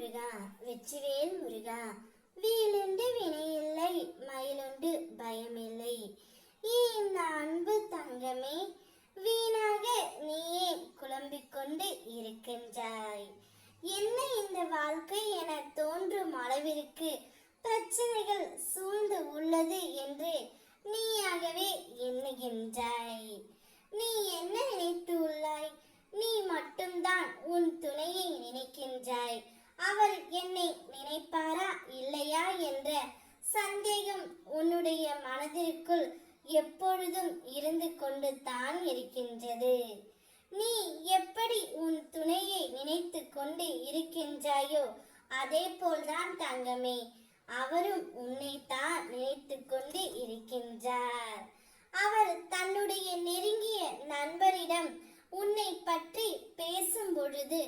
முருகா வெற்றிவேல் முருகா வீலுண்டு வினையில்லை மயிலுண்டு பயமில்லை. இந்த அன்பு தங்கமே வீணாக நீயே குழம்பிக் கொண்டு இருக்கின்றாய். என்ன இந்த வாழ்க்கை என தோன்றும் அளவிற்கு பிரச்சனைகள் சூழ்ந்து உள்ளது என்று நீயாகவே எண்ணுகின்றாய். நீ என்ன நினைத்து உள்ளாய்? நீ மட்டும்தான் உன் துணையை நினைக்கின்றாய். அவர் என்னை நினைப்பாரா இல்லையா என்ற சந்தேகம் உன்னுடைய மனதிற்குள் எப்பொழுதும் இருந்து கொண்டு தான் இருக்கின்றது. நீ எப்படி உன் துணையை நினைத்து கொண்டு இருக்கின்றாயோ அதே போல்தான் தங்கமே அவரும் உன்னைத்தான் நினைத்து கொண்டு இருக்கின்றார். அவர் தன்னுடைய நெருங்கிய நண்பரிடம் உன்னை பற்றி பேசும் பொழுது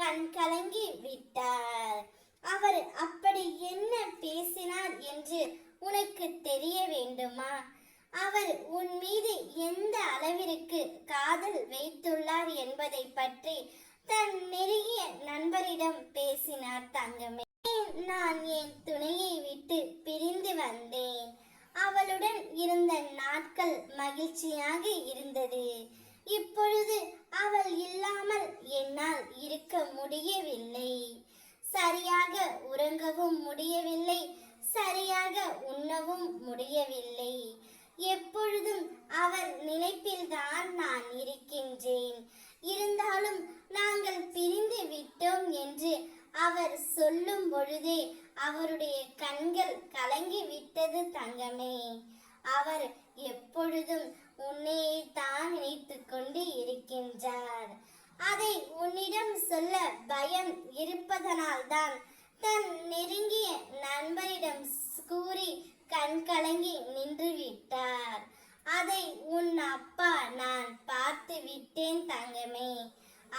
கண் கலங்கி விட்டார். அவர் அப்படி என்ன பேசினார் என்று உனக்கு தெரிய வேண்டுமா? அவர் உன் மீது எந்த அளவிற்கு காதல் வைத்துள்ளார் என்பதை பற்றி தன் நெருங்கிய நண்பரிடம் பேசினார் தங்கமே. நான் என் துணையை விட்டு பிரிந்து வந்தேன். அவளுடன் இருந்த நாட்கள் மகிழ்ச்சியாக இருந்தது. இப்பொழுது அவள் முடியவில்லை. சரியாக உறங்கவும் முடியவில்லை. சரியாக உண்ணவும் முடியவில்லை. எப்பொழுதும் அவர் நினைப்பில்தான் நான் இருக்கின்றேன். இருந்தாலும் நாங்கள் பிரிந்து விட்டோம் என்று அவர் சொல்லும் பொழுதே அவருடைய கண்கள் கலங்கி விட்டது தங்கமே. அவர் எப்பொழுதும் உன்னை தான் நினைத்து கொண்டு இருக்கின்றார் அதை உன்னிடம் சொல்ல பயம் இருப்பதனால்தான் தன் நெருங்கிய நண்பரிடம் கூறி கண் கலங்கி நின்று விட்டார் அதை உன் அப்பா நான் பார்த்து விட்டேன் தங்கமே.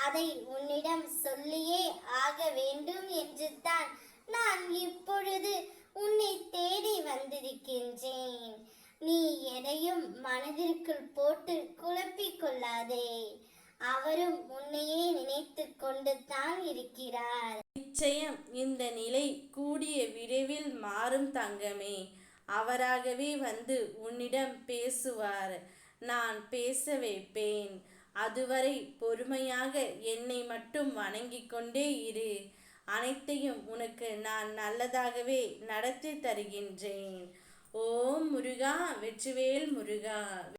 அதை உன்னிடம் சொல்லியே ஆக வேண்டும் என்று தான் நான் இப்பொழுது உன்னை தேடி வந்திருக்கின்றேன். நீ எதையும் மனதிற்குள் போட்டு குழப்பிக் கொள்ளாதே. அவரும் உன்னையே நினைத்து கொண்டு தான் இருக்கிறார். நிச்சயம் இந்த நிலை கூடிய விரைவில் மாறும் தங்கமே. அவராகவே வந்து உன்னிடம் பேசுவார். நான் பேச வைப்பேன். அதுவரை பொறுமையாக என்னை மட்டும் வணங்கிக் கொண்டே இரு. அனைத்தையும் உனக்கு நான் நல்லதாகவே நடத்தி தருகின்றேன். ஓம் முருகா வெற்றிவேல் முருகா.